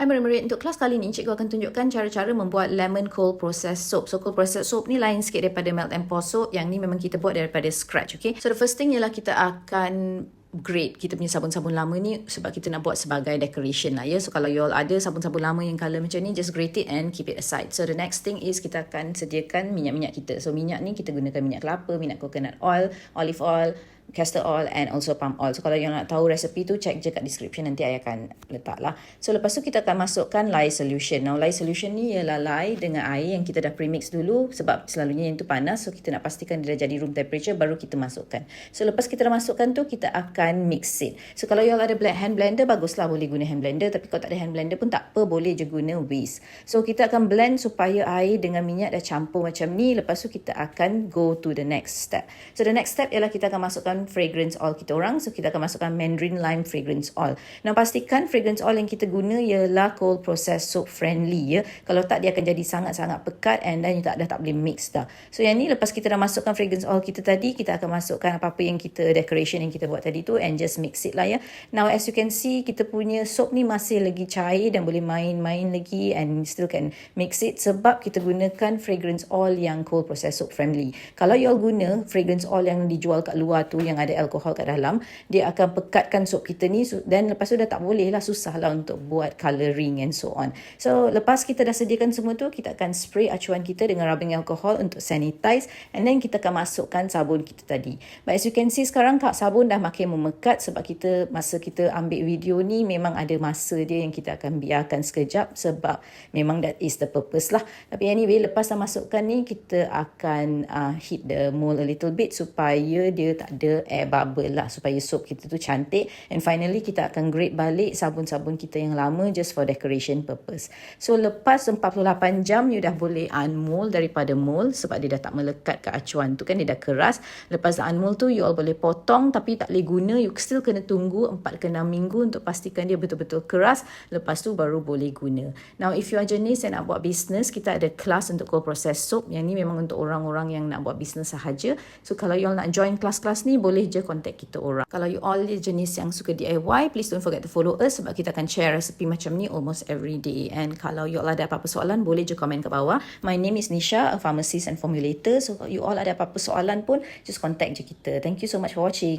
Hai murid-murid, untuk kelas kali ni cikgu akan tunjukkan cara-cara membuat lemon cold process soap. So cold process soap ni lain sikit daripada melt and pour soap. Yang ni memang kita buat daripada scratch, okay? So the first thing ialah kita akan grade kita punya sabun-sabun lama ni sebab kita nak buat sebagai decoration lah ya. So kalau you all ada sabun-sabun lama yang colour macam ni, just grate it and keep it aside. So the next thing is kita akan sediakan minyak-minyak kita. So minyak ni kita gunakan minyak kelapa, minyak coconut oil, olive oil, castor oil and also palm oil. So kalau yang nak tahu resepi tu check je kat description nanti saya akan letak lah. So lepas tu kita akan masukkan lye solution. Now lye solution ni ialah lye dengan air yang kita dah premix dulu sebab selalunya yang tu panas. So kita nak pastikan dia dah jadi room temperature baru kita masukkan. So lepas kita dah masukkan tu kita akan mix it. So kalau you ada black hand blender baguslah boleh guna hand blender tapi kalau tak ada hand blender pun tak apa boleh je guna whisk. So kita akan blend supaya air dengan minyak dah campur macam ni. Lepas tu kita akan go to the next step. So the next step ialah kita akan masukkan fragrance oil kita orang. So kita akan masukkan Mandarin Lime fragrance oil. Now pastikan fragrance oil yang kita guna ialah cold process soap friendly ya. Kalau tak dia akan jadi sangat-sangat pekat and then you tak dah tak boleh mix dah. So yang ni lepas kita dah masukkan fragrance oil kita tadi, kita akan masukkan apa-apa yang kita decoration yang kita buat tadi tu and just mix it lah ya. Now as you can see kita punya soap ni masih lagi cair dan boleh main-main lagi and still can mix it sebab kita gunakan fragrance oil yang cold process soap friendly. Kalau you all guna fragrance oil yang dijual kat luar tu yang ada alkohol kat dalam, dia akan pekatkan sup kita ni dan lepas tu dah tak boleh lah, susah lah untuk buat colouring and so on. So, lepas kita dah sediakan semua tu, kita akan spray acuan kita dengan rubbing alcohol untuk sanitize and then kita akan masukkan sabun kita tadi. But as you can see sekarang tak sabun dah makin memekat sebab kita masa kita ambil video ni memang ada masa dia yang kita akan biarkan sekejap sebab memang that is the purpose lah. Tapi anyway, lepas dah masukkan ni, kita akan uh, heat the mold a little bit supaya dia tak ada air bubble lah supaya soap kita tu cantik. And finally kita akan grate balik sabun-sabun kita yang lama just for decoration purpose. So lepas 48 jam you dah boleh unmold daripada mold sebab dia dah tak melekat ke acuan tu kan dia dah keras. Lepas unmold tu you all boleh potong tapi tak boleh guna. You still kena tunggu 4 ke 6 minggu untuk pastikan dia betul-betul keras. Lepas tu baru boleh guna. Now if you are jenis yang nak buat business kita ada kelas untuk cold process soap. Yang ni memang untuk orang-orang yang nak buat business sahaja. So kalau you all nak join kelas-kelas ni boleh je contact kita orang. Kalau you all jenis yang suka DIY, please don't forget to follow us sebab kita akan share resipi macam ni almost every day. And kalau you all ada apa-apa soalan, boleh je komen ke bawah. My name is Nisha, a pharmacist and formulator. So you all ada apa-apa soalan pun, just contact je kita. Thank you so much for watching.